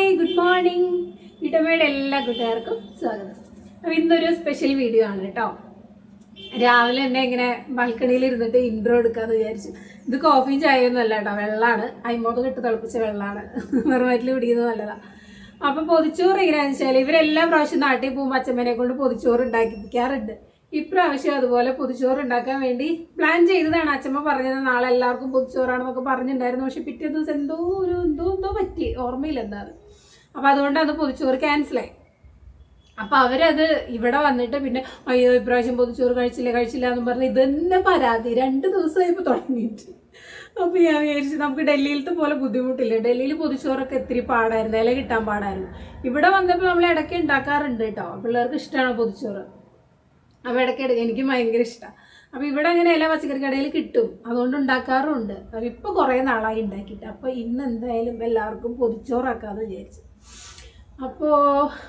Hi good morning ഇടമയുടെ എല്ലാ കൂട്ടുകാർക്കും സ്വാഗതം. അപ്പോൾ ഇന്നൊരു സ്പെഷ്യൽ വീഡിയോ ആണ് കേട്ടോ. രാവിലെ തന്നെ ഇങ്ങനെ ബാൽക്കണിയിൽ ഇരുന്നിട്ട് ഇൻട്രോ എടുക്കാന്ന് വിചാരിച്ചു. ഇത് കോഫിയും ചായയൊന്നും അല്ല കേട്ടോ. വെള്ളമാണ് അയിമോട്ട് കിട്ട് തിളപ്പിച്ച വെള്ളമാണ് വെറുമറ്റിൽ പിടിക്കുന്നത് നല്ലതാണ് അപ്പം പൊതിച്ചോറ് എങ്ങനെയാണെന്ന് വെച്ചാൽ ഇവരെല്ലാ പ്രാവശ്യം നാട്ടിൽ പോകുമ്പോൾ അച്ഛമ്മനെ കൊണ്ട് പൊതിച്ചോറ് ഉണ്ടാക്കിപ്പിക്കാറുണ്ട്. ഇപ്രാവശ്യം അതുപോലെ പൊതിച്ചോറ് ഉണ്ടാക്കാൻ വേണ്ടി പ്ലാൻ ചെയ്തതാണ്. അച്ഛമ്മ പറഞ്ഞത് നാളെ എല്ലാവർക്കും പൊതിച്ചോറാണെന്നൊക്കെ പറഞ്ഞിട്ടുണ്ടായിരുന്നു. പക്ഷെ പിറ്റേ ദിവസം എന്തോ ഒരു എന്തോ എന്തോ പറ്റി. ഓർമ്മയില്ല എന്താണ് അപ്പം അതുകൊണ്ട് അത് പൊതിച്ചോറ് ക്യാൻസലായി അപ്പൊ അവരത് ഇവിടെ വന്നിട്ട് പിന്നെ അയ്യോ ഇപ്രാവശ്യം പൊതിച്ചോറ് കഴിച്ചില്ല കഴിച്ചില്ല എന്ന് പറഞ്ഞ് ഇതന്നെ പരാതി. രണ്ട് ദിവസമായപ്പോൾ തുടങ്ങിയിട്ട്. അപ്പോൾ ഞാൻ വിചാരിച്ചു നമുക്ക് ഡൽഹിയിലത്തെ പോലെ ബുദ്ധിമുട്ടില്ല. ഡൽഹിയിൽ പൊതിച്ചോറൊക്കെ ഇത്തിരി പാടായിരുന്നു. ഇല കിട്ടാൻ പാടായിരുന്നു. ഇവിടെ വന്നപ്പോൾ നമ്മൾ ഇടയ്ക്ക് ഉണ്ടാക്കാറുണ്ട് കേട്ടോ പിള്ളേർക്ക് ഇഷ്ടമാണ് പൊതിച്ചോറ്? അപ്പോൾ ഇടയ്ക്ക് എനിക്ക് ഭയങ്കര ഇഷ്ടമാണ് അപ്പോൾ ഇവിടെ അങ്ങനെ ഇല പച്ചക്കറി കടയിൽ കിട്ടും. അതുകൊണ്ട് ഉണ്ടാക്കാറുണ്ട്. അപ്പോൾ ഇപ്പോൾ കുറേ നാളായി ഉണ്ടാക്കിയിട്ട്. അപ്പോൾ ഇന്ന് എന്തായാലും എല്ലാവർക്കും പൊതിച്ചോറാക്കാമെന്ന് വിചാരിച്ചു. അപ്പോൾ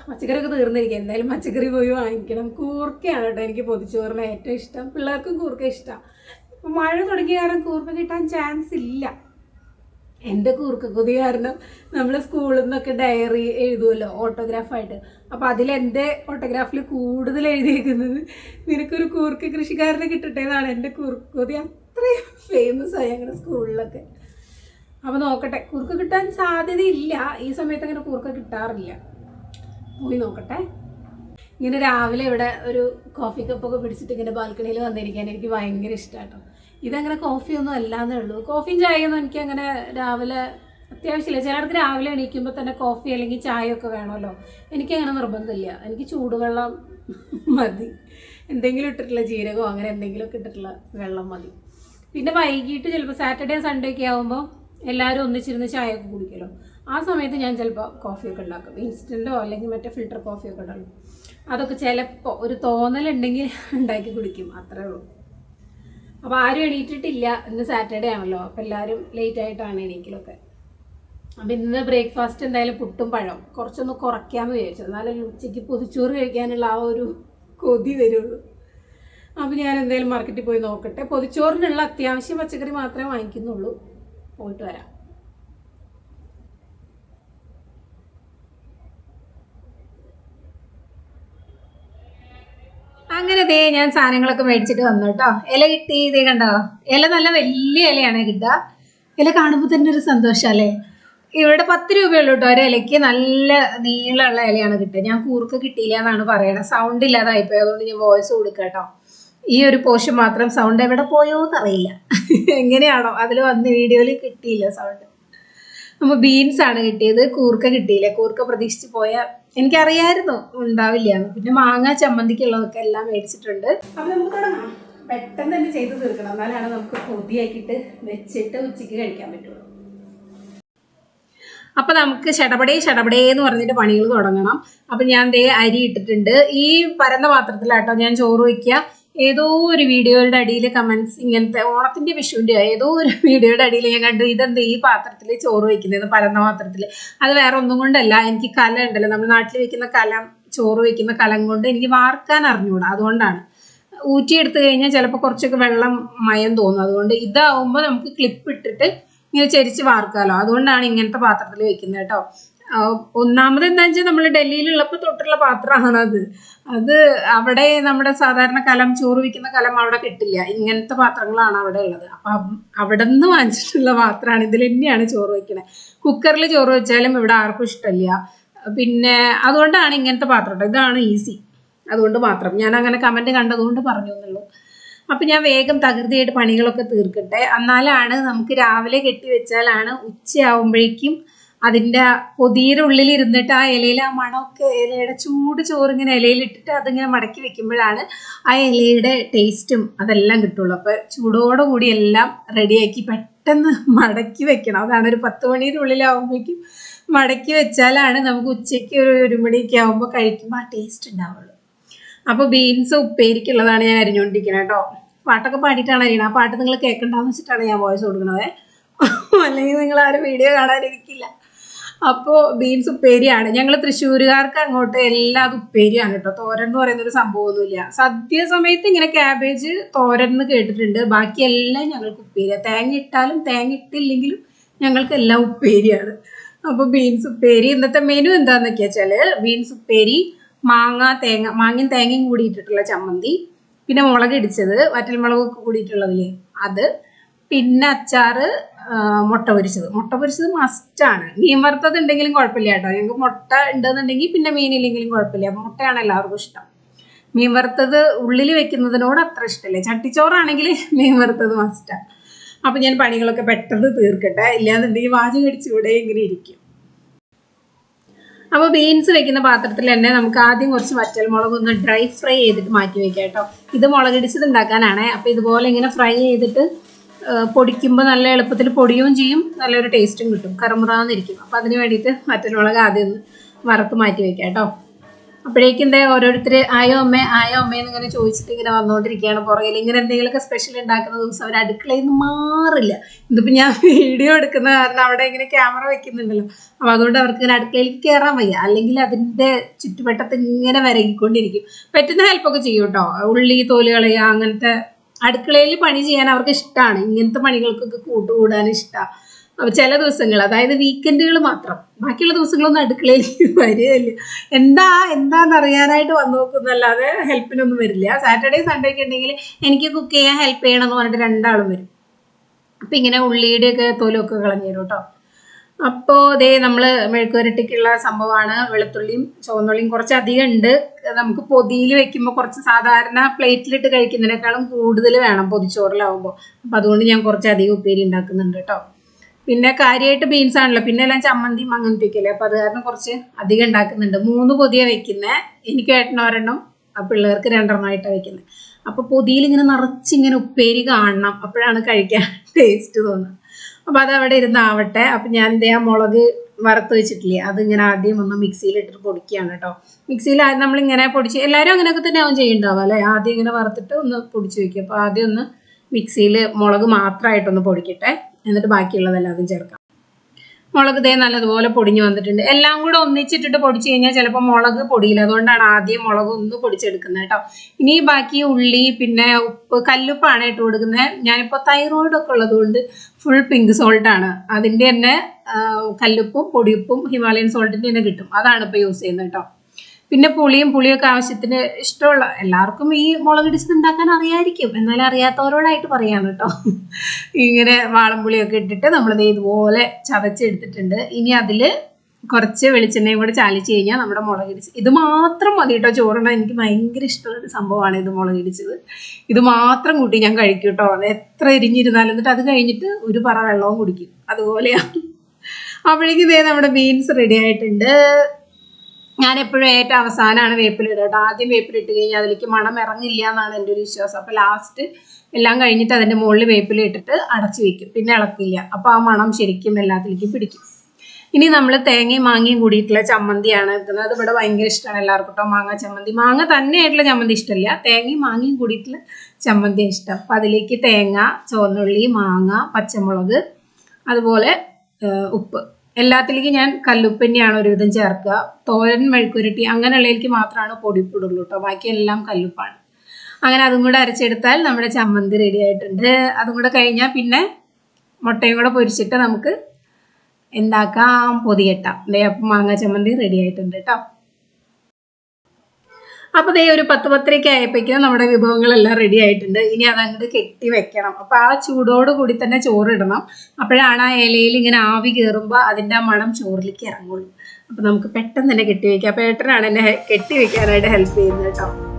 പച്ചക്കറിയൊക്കെ തീർന്നിരിക്കുക എന്തായാലും പച്ചക്കറി പോയി വാങ്ങിക്കണം. കൂർക്കയാണ് കേട്ടോ എനിക്ക് പൊതിച്ചോറിന് ഏറ്റവും ഇഷ്ടം. പിള്ളേർക്കും കൂർക്ക ഇഷ്ടമാണ് ഇപ്പം മഴ തുടങ്ങിയ കാരണം കൂർക്ക കിട്ടാൻ ചാൻസ് ഇല്ല. എന്റെ കൂർക്ക കൊതി കാരണം നമ്മൾ സ്കൂളിൽ നിന്നൊക്കെ ഡയറി എഴുതുമല്ലോ ഓട്ടോഗ്രാഫായിട്ട് അപ്പോൾ അതിൽ എന്റെ ഓട്ടോഗ്രാഫിൽ കൂടുതൽ എഴുതിയിരിക്കുന്നത് നിനക്കൊരു കൂർക്ക കൃഷിക്കാരനെ കിട്ടട്ടെ എന്നാണ്. എന്റെ കൂർക്ക കൊതി അത്രയും ഫേമസ് ആയി ഞങ്ങളുടെ സ്കൂളിലൊക്കെ അപ്പോൾ നോക്കട്ടെ കുറുക്ക് കിട്ടാൻ സാധ്യതയില്ല. ഈ സമയത്ത് അങ്ങനെ കുറുക്ക് കിട്ടാറില്ല. പോയി നോക്കട്ടെ. ഇങ്ങനെ രാവിലെ ഇവിടെ ഒരു കോഫി കപ്പൊക്കെ പിടിച്ചിട്ട് ഇങ്ങനെ ബാൽക്കണിയിൽ വന്നിരിക്കാൻ എനിക്ക് ഭയങ്കര ഇഷ്ടമാട്ടോ ഇതങ്ങനെ കോഫിയൊന്നും അല്ലാന്നേ ഉള്ളൂ. കോഫിയും ചായയൊന്നും എനിക്ക് അങ്ങനെ രാവിലെ അത്യാവശ്യമില്ല. ചിലർക്ക് രാവിലെ എണീക്കുമ്പോൾ തന്നെ കോഫി അല്ലെങ്കിൽ ചായ ഒക്കെ വേണമല്ലോ. എനിക്കങ്ങനെ നിർബന്ധമില്ല. എനിക്ക് ചൂടുവെള്ളം മതി. എന്തെങ്കിലും ഇട്ടിട്ടുള്ള ജീരകമോ അങ്ങനെ എന്തെങ്കിലുമൊക്കെ ഇട്ടിട്ടുള്ള വെള്ളം മതി. പിന്നെ വൈകിട്ട് ചിലപ്പോൾ സാറ്റർഡേ സൺഡേ ഒക്കെ ആകുമ്പോൾ എല്ലാവരും ഒന്നിച്ചിരുന്ന് ചായയൊക്കെ കുടിക്കുമല്ലോ ആ സമയത്ത് ഞാൻ ചിലപ്പോൾ കോഫിയൊക്കെ ഉണ്ടാക്കും. ഇൻസ്റ്റന്റോ അല്ലെങ്കിൽ മറ്റേ ഫിൽറ്റർ കോഫിയൊക്കെ ഉണ്ടാക്കും. അതൊക്കെ ചിലപ്പോൾ ഒരു തോന്നലുണ്ടെങ്കിൽ ഉണ്ടാക്കി കുടിക്കും. അത്രേ ഉള്ളൂ. അപ്പോൾ ആരും എണീറ്റിട്ടില്ല ഇന്ന് സാറ്റർഡേ ആണല്ലോ. അപ്പോൾ എല്ലാവരും ലേറ്റ് ആയിട്ടാണ് എണീക്കലൊക്കെ. അപ്പം ഇന്ന് ബ്രേക്ക്ഫാസ്റ്റ് എന്തായാലും പുട്ടും പഴം. കുറച്ചൊന്ന് കുറയ്ക്കാമെന്ന് വിചാരിച്ചു. എന്നാലും ഉച്ചയ്ക്ക് പൊതിച്ചോറ് കഴിക്കാനുള്ള ആ ഒരു കൊതി വരുള്ളൂ. അപ്പം ഞാൻ എന്തായാലും മാർക്കറ്റിൽ പോയി നോക്കട്ടെ. പൊതിച്ചോറിനുള്ള അത്യാവശ്യം പച്ചക്കറി മാത്രമേ വാങ്ങിക്കുന്നുള്ളൂ. പോയിട്ട് വരാം. അങ്ങനെ ദേ ഞാൻ സാധനങ്ങളൊക്കെ മേടിച്ചിട്ട് വന്നു കേട്ടോ. ഇല കിട്ടി ഇതേ കണ്ടോ? ഇല നല്ല വലിയ ഇലയാണ് കിട്ടുക. ഇല കാണുമ്പോൾ തന്നെ ഒരു സന്തോഷം അല്ലേ? ഇവിടെ പത്ത് രൂപയുള്ളൂ കേട്ടോ ഒരു ഇലയ്ക്ക്. നല്ല നീളമുള്ള ഇലയാണ് കിട്ടുക. ഞാൻ കൂർക്ക കിട്ടിയില്ല എന്നാണ് പറയണത്. സൗണ്ട് ഇല്ലാതായിപ്പോയി. അതുകൊണ്ട് ഞാൻ വോയിസ് കൊടുക്കാം കേട്ടോ. ഈ ഒരു പോർഷൻ മാത്രം സൗണ്ട് എവിടെ പോയോ എന്ന് അറിയില്ല എങ്ങനെയാണോ അതിൽ വന്ന് വീഡിയോയിൽ കിട്ടിയില്ല സൗണ്ട് അപ്പോൾ ബീൻസ് ആണ് കിട്ടിയത് കൂർക്ക കിട്ടിയില്ല. കൂർക്ക പ്രതീക്ഷിച്ച് പോയ എനിക്കറിയായിരുന്നു ഉണ്ടാവില്ല പിന്നെ മാങ്ങ ചമ്മന്തിക്കുള്ളതൊക്കെ എല്ലാം മേടിച്ചിട്ടുണ്ട്. അപ്പോൾ നമുക്ക് തുടങ്ങാം. പെട്ടെന്ന് തന്നെ ചെയ്തു തീർക്കണം. എന്നാലാണ് നമുക്ക് പൊതിയാക്കിയിട്ട് വെച്ചിട്ട് ഉച്ചയ്ക്ക് കഴിക്കാൻ പറ്റുള്ളൂ. അപ്പൊ നമുക്ക് ഷടപടേ ഷടപടേ എന്ന് പറഞ്ഞിട്ട് പണികൾ തുടങ്ങണം. അപ്പൊ ഞാൻ ദേ അരി ഇട്ടിട്ടുണ്ട്. ഈ പരന്ന പാത്രത്തിലാട്ടോ ഞാൻ ചോറ് വയ്ക്കുക ഏതോ ഒരു വീഡിയോയുടെ അടിയിൽ കമന്റ്സ് ഇങ്ങനത്തെ ഓണത്തിന്റെ വിഷുവിന്റെ ഏതോ ഒരു വീഡിയോയുടെ അടിയിൽ ഞാൻ കണ്ടു ഇതെന്ത് ഈ പാത്രത്തിൽ ചോറ് വയ്ക്കുന്നത് പരന്ന പാത്രത്തിൽ അത് വേറെ ഒന്നും കൊണ്ടല്ല. എനിക്ക് കല ഉണ്ടല്ലോ. നമ്മുടെ നാട്ടിൽ വെക്കുന്ന കലം ചോറ് വെക്കുന്ന കലം കൊണ്ട് എനിക്ക് വാർക്കാൻ അറിഞ്ഞുകൂടാ അതുകൊണ്ടാണ്. ഊറ്റിയെടുത്ത് കഴിഞ്ഞാൽ ചിലപ്പോൾ കുറച്ചൊക്കെ വെള്ളം മയം തോന്നും. അതുകൊണ്ട് ഇതാവുമ്പോൾ നമുക്ക് ക്ലിപ്പ് ഇട്ടിട്ട് ഇങ്ങനെ ചരിച്ച് വാർക്കാമല്ലോ അതുകൊണ്ടാണ് ഇങ്ങനത്തെ പാത്രത്തിൽ വെക്കുന്നത് കേട്ടോ. ഒന്നാമത് എന്താ വെച്ചാൽ നമ്മൾ ഡൽഹിയിലുള്ളപ്പോൾ തൊട്ടുള്ള പാത്രമാണ് അത്. അത് അവിടെ നമ്മുടെ സാധാരണ കലം ചോറ് വിൽക്കുന്ന കലം അവിടെ കിട്ടില്ല. ഇങ്ങനത്തെ പാത്രങ്ങളാണ് അവിടെ ഉള്ളത്. അപ്പം അവിടെ നിന്ന് വാങ്ങിച്ചിട്ടുള്ള പാത്രമാണ്. ഇതിൽ തന്നെയാണ് ചോറ് വയ്ക്കണേ കുക്കറിൽ ചോറ് വെച്ചാലും ഇവിടെ ആർക്കും ഇഷ്ടമില്ല പിന്നെ അതുകൊണ്ടാണ് ഇങ്ങനത്തെ പാത്രം ഇതാണ് ഈസി. അതുകൊണ്ട് മാത്രം. ഞാൻ അങ്ങനെ കമന്റ് കണ്ടതുകൊണ്ട് പറഞ്ഞു എന്നുള്ളൂ അപ്പം ഞാൻ വേഗം തകൃതിയായിട്ട് പണികളൊക്കെ തീർക്കട്ടെ. എന്നാലാണ് നമുക്ക് രാവിലെ കെട്ടി വെച്ചാലാണ് ഉച്ചയാവുമ്പോഴേക്കും അതിന്റെ പൊതിയുടെ ഉള്ളിൽ ഇരുന്നിട്ട് ആ ഇലയിൽ ആ മണമൊക്കെ ഇലയുടെ ചൂട് ചോറിങ്ങനെ ഇലയിൽ ഇട്ടിട്ട് അതിങ്ങനെ മടക്കി വെക്കുമ്പോഴാണ് ആ ഇലയുടെ ടേസ്റ്റും അതെല്ലാം കിട്ടുള്ളൂ. അപ്പോൾ ചൂടോടെ കൂടി എല്ലാം റെഡിയാക്കി പെട്ടെന്ന് മടക്കി വെക്കണം. അതാണ് ഒരു പത്ത് മണിയുടെ ഉള്ളിലാവുമ്പോഴേക്കും മടക്കി വെച്ചാലാണ് നമുക്ക് ഉച്ചയ്ക്ക് ഒരു ഒരു മണിയൊക്കെ ആകുമ്പോൾ കഴിക്കുമ്പോൾ ആ ടേസ്റ്റ് ഉണ്ടാവുള്ളൂ. അപ്പോൾ ബീൻസ് ഉപ്പേരിക്കുള്ളതാണ് ഞാൻ അരിഞ്ഞുകൊണ്ടിരിക്കുന്നത് കേട്ടോ. പാട്ടൊക്കെ പാടിയിട്ടാണ് അറിയണം ആ പാട്ട് നിങ്ങൾ കേൾക്കണ്ടെന്ന് വെച്ചിട്ടാണ് ഞാൻ വോയിസ് കൊടുക്കുന്നത് അല്ലെങ്കിൽ നിങ്ങൾ ആരും വീഡിയോ കാണാനിരിക്കില്ല. അപ്പോൾ ബീൻസ് ഉപ്പേരിയാണ്. ഞങ്ങൾ തൃശ്ശൂരുകാർക്ക് അങ്ങോട്ട് എല്ലാം അത് ഉപ്പേരിയാണ് കേട്ടോ. തോരൻ എന്ന് പറയുന്ന ഒരു സംഭവമൊന്നുമില്ല. സദ്യ സമയത്ത് ഇങ്ങനെ ക്യാബേജ് തോരൻ എന്ന് കേട്ടിട്ടുണ്ട്. ബാക്കിയെല്ലാം ഞങ്ങൾക്ക് ഉപ്പേരിയ. തേങ്ങ ഇട്ടാലും തേങ്ങ ഇട്ടില്ലെങ്കിലും ഞങ്ങൾക്ക് എല്ലാം ഉപ്പേരിയാണ്. അപ്പോൾ ബീൻസ് ഉപ്പേരി. ഇന്നത്തെ മെനു എന്താണെന്നൊക്കെ വെച്ചാൽ ബീൻസ് ഉപ്പേരി മാങ്ങ തേങ്ങ മാങ്ങയും തേങ്ങയും കൂടി ഇട്ടിട്ടുള്ള ചമ്മന്തി പിന്നെ മുളക് ഇടിച്ചത് വറ്റൽമുളകൊക്കെ കൂടിയിട്ടുള്ളതില്ലേ അത് പിന്നെ അച്ചാറ് മുട്ട പൊരിച്ചത്. മുട്ട പൊരിച്ചത് മസ്റ്റാണ് മീൻ വറുത്തത് ഉണ്ടെങ്കിലും കുഴപ്പമില്ല കേട്ടോ. ഞങ്ങൾക്ക് മുട്ട ഉണ്ടെന്നുണ്ടെങ്കിൽ പിന്നെ മീനില്ലെങ്കിലും കുഴപ്പമില്ല. മുട്ടയാണ് എല്ലാവർക്കും ഇഷ്ടം. മീൻ വറുത്തത് ഉള്ളിൽ വെക്കുന്നതിനോട് അത്ര ഇഷ്ടമില്ല ചട്ടിച്ചോറാണെങ്കിൽ മീൻ വറുത്തത് മസ്റ്റാണ് അപ്പം ഞാൻ പണികളൊക്കെ പെട്ടെന്ന് തീർക്കട്ടെ. ഇല്ലാന്നുണ്ടെങ്കിൽ വാചി കടിച്ച് ഇവിടെ ഇങ്ങനെ ഇരിക്കും. അപ്പോൾ ബീൻസ് വെക്കുന്ന പാത്രത്തിൽ തന്നെ നമുക്ക് ആദ്യം കുറച്ച് വറ്റൽ മുളക് ഒന്ന് ഡ്രൈ ഫ്രൈ ചെയ്തിട്ട് മാറ്റി വെക്കാം കേട്ടോ. ഇത് മുളകിടിച്ചത് ഉണ്ടാക്കാനാണ്. അപ്പോൾ ഇതുപോലെ ഇങ്ങനെ ഫ്രൈ ചെയ്തിട്ട് പൊടിക്കുമ്പോൾ നല്ല എളുപ്പത്തിൽ പൊടിയും ചെയ്യും. നല്ലൊരു ടേസ്റ്റും കിട്ടും. കറുമുറാന്നിരിക്കും. അപ്പോൾ അതിന് വേണ്ടിയിട്ട് വറ്റൽ മുളക് ആദ്യം ഒന്ന് വറുത്ത് മാറ്റി വെക്കാം കേട്ടോ. അപ്പോഴേക്കും എന്താ ഓരോരുത്തർ ആയോ അമ്മ ആയോ അമ്മ എന്നിങ്ങനെ ചോദിച്ചിട്ട് ഇങ്ങനെ വന്നുകൊണ്ടിരിക്കുകയാണ് പുറകിൽ ഇങ്ങനെ എന്തെങ്കിലുമൊക്കെ സ്പെഷ്യൽ ഉണ്ടാക്കുന്ന ദിവസം അവർ അടുക്കളയിൽ നിന്ന് മാറില്ല. ഇതിപ്പോൾ ഞാൻ വീഡിയോ എടുക്കുന്ന കാരണം അവിടെ ഇങ്ങനെ ക്യാമറ വെക്കുന്നുണ്ടല്ലോ. അപ്പോൾ അതുകൊണ്ട് അവർക്ക് ഇങ്ങനെ അടുക്കളയിലേക്ക് കയറാൻ വയ്യ. അല്ലെങ്കിൽ അതിന്റെ ചുറ്റുവട്ടത്ത് ഇങ്ങനെ വരകിക്കൊണ്ടിരിക്കും. പറ്റുന്ന ഹെൽപ്പൊക്കെ ചെയ്യും കേട്ടോ. ഉള്ളി തോൽ കളയുക അങ്ങനത്തെ അടുക്കളയിൽ പണി ചെയ്യാൻ അവർക്ക് ഇഷ്ടമാണ് ഇങ്ങനത്തെ പണികൾക്കൊക്കെ കൂട്ടുകൂടാൻ ഇഷ്ടമാണ് അപ്പോൾ ചില ദിവസങ്ങൾ അതായത് വീക്കെൻഡുകൾ മാത്രം. ബാക്കിയുള്ള ദിവസങ്ങളൊന്നും അടുക്കളയിൽ വരികയില്ല. എന്താ എന്താന്ന് അറിയാനായിട്ട് വന്നു നോക്കുന്നല്ലാതെ ഹെൽപ്പിനൊന്നും വരില്ല. സാറ്റർഡേ സൺഡേ ഒക്കെ ഉണ്ടെങ്കിൽ എനിക്ക് കുക്ക് ചെയ്യാൻ ഹെൽപ്പ് ചെയ്യണം എന്ന് പറഞ്ഞിട്ട് രണ്ടാളും വരും. അപ്പം ഇങ്ങനെ ഉള്ളിയുടെയൊക്കെ തോലൊക്കെ കളഞ്ഞു തരും കേട്ടോ അപ്പോൾ ദേ നമ്മൾ മെഴുക്കുവരട്ടിക്കുള്ള സംഭവമാണ്. വെളുത്തുള്ളിയും ചുവന്നുള്ളിയും കുറച്ച് അധികം ഉണ്ട്. നമുക്ക് പൊതിയിൽ വെക്കുമ്പോൾ കുറച്ച് സാധാരണ പ്ലേറ്റിലിട്ട് കഴിക്കുന്നതിനേക്കാളും കൂടുതൽ വേണം പൊതിച്ചോറിലാവുമ്പോൾ അപ്പോൾ അതുകൊണ്ട് ഞാൻ കുറച്ച് അധികം ഉപ്പേരി ഉണ്ടാക്കുന്നുണ്ട് കേട്ടോ. പിന്നെ കാര്യമായിട്ട് ബീൻസ് ആണല്ലോ. പിന്നെ എല്ലാം ചമ്മന്തിയും അങ്ങനത്തെയൊക്കെ അല്ലേ? അപ്പോൾ അത് കാരണം കുറച്ച് അധികം ഉണ്ടാക്കുന്നുണ്ട്. മൂന്ന് പൊതിയ വെക്കുന്നത് എനിക്ക് ഏട്ടന് ഒരെണ്ണം ആ പിള്ളേർക്ക് രണ്ടെണ്ണമായിട്ടാണ് വെക്കുന്നത് അപ്പോൾ പൊതിയിൽ ഇങ്ങനെ നിറച്ചിങ്ങനെ ഉപ്പേരി കാണണം. അപ്പോഴാണ് കഴിക്കാൻ ടേസ്റ്റ് തോന്നുന്നത്. അപ്പോൾ അത് അവിടെ ഇരുന്നാവട്ടെ. അപ്പം ഞാൻ എന്ത് ആ മുളക് വറുത്ത് വെച്ചിട്ടില്ലേ അതിങ്ങനെ ആദ്യം ഒന്ന് മിക്സിയിലിട്ടിട്ട് പൊടിക്കുകയാണ് കേട്ടോ മിക്സിയിൽ നമ്മളിങ്ങനെ പൊടിച്ച് എല്ലാവരും അങ്ങനെയൊക്കെ തന്നെ ആവും ചെയ്യുന്നുണ്ടാവും അല്ലേ? ആദ്യം ഇങ്ങനെ വറുത്തിട്ട് ഒന്ന് പൊടിച്ച് വയ്ക്കും അപ്പോൾ ആദ്യം ഒന്ന് മിക്സിയിൽ മുളക് മാത്രമായിട്ടൊന്ന് പൊടിക്കട്ടെ. എന്നിട്ട് ബാക്കിയുള്ളതെല്ലാം അതും ചേർക്കാം. മുളക് ദേ നല്ലതുപോലെ പൊടിഞ്ഞു വന്നിട്ടുണ്ട്. എല്ലാം കൂടെ ഒന്നിച്ചിട്ടിട്ട് പൊടിച്ചു കഴിഞ്ഞാൽ ചിലപ്പോൾ മുളക് പൊടിയില്ല. അതുകൊണ്ടാണ് ആദ്യം മുളക് ഒന്ന് പൊടിച്ചെടുക്കുന്നത് കേട്ടോ. ഇനി ബാക്കി ഉള്ളി പിന്നെ ഉപ്പ് കല്ലുപ്പാണ് ഇട്ട് കൊടുക്കുന്നത്. ഞാനിപ്പോൾ തൈറോയിഡ് ഒക്കെ ഉള്ളതുകൊണ്ട് ഫുൾ പിങ്ക് സോൾട്ടാണ് അതിന്റെ തന്നെ കല്ലുപ്പും പൊടിയുപ്പും ഹിമാലയൻ സോൾട്ടിന്റെ തന്നെ കിട്ടും. അതാണ് ഇപ്പോൾ യൂസ് ചെയ്യുന്നത് കേട്ടോ. പിന്നെ പുളിയും പുളിയൊക്കെ ആവശ്യത്തിന് ഇഷ്ടമുള്ള എല്ലാവർക്കും ഈ മുളക് ഇടിച്ചത് ഉണ്ടാക്കാൻ അറിയായിരിക്കും. എന്നാലും അറിയാത്തവരോടായിട്ട് പറയാണ് കേട്ടോ. ഇങ്ങനെ വാളംപുളിയൊക്കെ ഇട്ടിട്ട് നമ്മൾ ഇതുപോലെ ചതച്ചെടുത്തിട്ടുണ്ട്. ഇനി അതിൽ കുറച്ച് വെളിച്ചെണ്ണയും കൂടെ ചാലിച്ച് കഴിഞ്ഞാൽ നമ്മുടെ മുളകിടിച്ച് ഇത് മാത്രം മതി കേട്ടോ. ചോറുണ്ടാ എനിക്ക് ഭയങ്കര ഇഷ്ടമുള്ള സംഭവമാണ് ഇത് മുളകിടിച്ചത് ഇത് മാത്രം കൂട്ടി ഞാൻ കഴിക്കും കേട്ടോ. അത് എത്ര എരിഞ്ഞിരുന്നാലും എന്നിട്ട് അത് കഴിഞ്ഞിട്ട് ഒരു പറ വെള്ളവും കുടിക്കും. അതുപോലെയാണ്. അപ്പോഴേക്കും ഇതേ നമ്മുടെ ബീൻസ് റെഡി ആയിട്ടുണ്ട്. ഞാൻ എപ്പോഴും ഏറ്റവും അവസാനമാണ് വേപ്പിലിടുക കേട്ടോ. ആദ്യം വേപ്പിലിട്ട് കഴിഞ്ഞാൽ അതിലേക്ക് മണം ഇറങ്ങില്ല എന്നാണ് എന്റെ ഒരു വിശ്വാസം. അപ്പോൾ ലാസ്റ്റ് എല്ലാം കഴിഞ്ഞിട്ട് അതിന്റെ മുകളിൽ വേപ്പിലിട്ടിട്ട് അടച്ചു വെക്കും. പിന്നെ ഇളക്കില്ല. അപ്പോൾ ആ മണം ശരിക്കും എല്ലാത്തിലേക്കും പിടിക്കും. ഇനി നമ്മൾ തേങ്ങയും മാങ്ങയും കൂടിയിട്ടുള്ള ചമ്മന്തിയാണ് എടുക്കുന്നത് അത് ഇവിടെ ഭയങ്കര ഇഷ്ടമാണ് എല്ലാവർക്കും കേട്ടോ. മാങ്ങ ചമ്മന്തി. മാങ്ങ തന്നെയായിട്ടുള്ള ചമ്മന്തി ഇഷ്ടമല്ല. തേങ്ങയും മാങ്ങയും കൂടിയിട്ടുള്ള ചമ്മന്തി ഇഷ്ടം. അപ്പം അതിലേക്ക് തേങ്ങ ചുവന്നുള്ളി മാങ്ങ പച്ചമുളക് അതുപോലെ ഉപ്പ്. എല്ലാത്തിലേക്കും ഞാൻ കല്ലുപ്പ് തന്നെയാണ് ഒരുവിധം ചേർക്കുക. തോരൻ മെഴുക്കുരുട്ടി അങ്ങനെയുള്ളതിലേക്ക് മാത്രമാണ് പൊടിപ്പിടുള്ളൂ കേട്ടോ. ബാക്കിയെല്ലാം കല്ലുപ്പാണ്. അങ്ങനെ അതും കൂടെ അരച്ചെടുത്താൽ നമ്മുടെ ചമ്മന്തി റെഡി ആയിട്ടുണ്ട്. അതും കൂടെ കഴിഞ്ഞാൽ പിന്നെ മുട്ടയും കൂടെ പൊരിച്ചിട്ട് നമുക്ക് എന്താക്കാം? പൊതിയട്ടാം. അപ്പം മാങ്ങ ചമ്മന്തി റെഡി ആയിട്ടുണ്ട് കേട്ടോ. അപ്പോൾ ദേ ഒരു പത്ത് പത്തരയ്ക്ക് ആയപ്പോഴേക്കും നമ്മുടെ വിഭവങ്ങളെല്ലാം റെഡി ആയിട്ടുണ്ട്. ഇനി അതങ്ങോട്ട് കെട്ടി വെക്കണം. അപ്പോൾ ആ ചൂടോട് കൂടി തന്നെ ചോറിടണം. അപ്പോഴാണ് ആ ഇലയിൽ ഇങ്ങനെ ആവി കയറുമ്പോൾ അതിന്റെ ആ മണം ചോറിലേക്ക് ഇറങ്ങുള്ളൂ. അപ്പോൾ നമുക്ക് പെട്ടെന്ന് തന്നെ കെട്ടി വെക്കാം. അപ്പോൾ ഏട്ടനാണ് എന്നെ കെട്ടി വെക്കാനായിട്ട് ഹെൽപ്പ് ചെയ്യുന്നത് കേട്ടോ.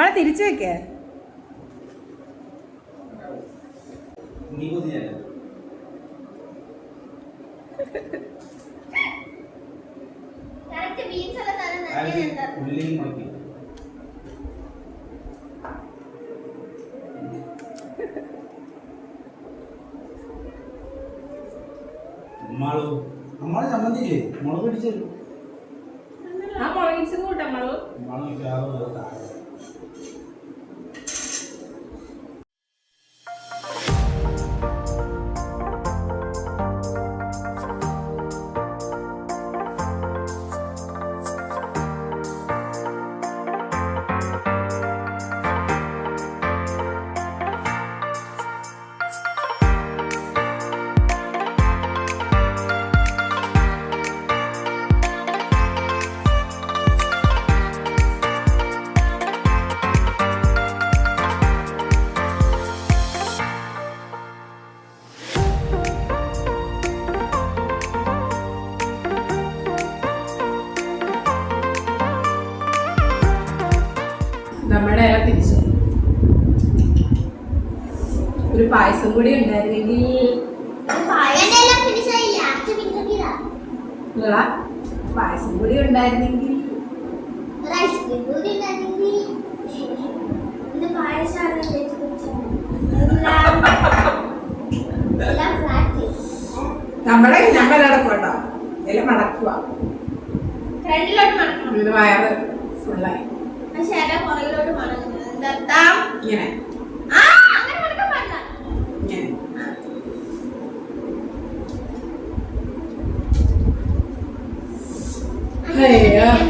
നമ്മളെ തിരിച്ചു വെക്കേ. അമ്മാളു അമ്മാൾ ചമ്മന്തിയില്ലേ മുളക് പിടിച്ചു ഒരു പായസം കൂടി ഉണ്ടായിരുന്നെങ്കിൽ പായസം കൂടി ഉണ്ടായിരുന്നെങ്കിൽ. ഒരു ഐസ്ക്രീം കൂടി ഉണ്ടായിരുന്നെങ്കിൽ. ഇത് പായസമാണ് ചേച്ചി കുടിച്ചത്. എല്ലാം മടക്കുക ഫ്രണ്ടിലോട്ട് മടക്കണം. ഇത് വയറ് ഫുള്ളായി പക്ഷെ എല്ലാം പുറകിലോട്ട് മടങ്ങുന്നത് എന്താ ഇങ്ങനെ. ആ അങ്ങനെ മടക്കാൻ പാടില്ല ഇങ്ങനെ അയ്യോ.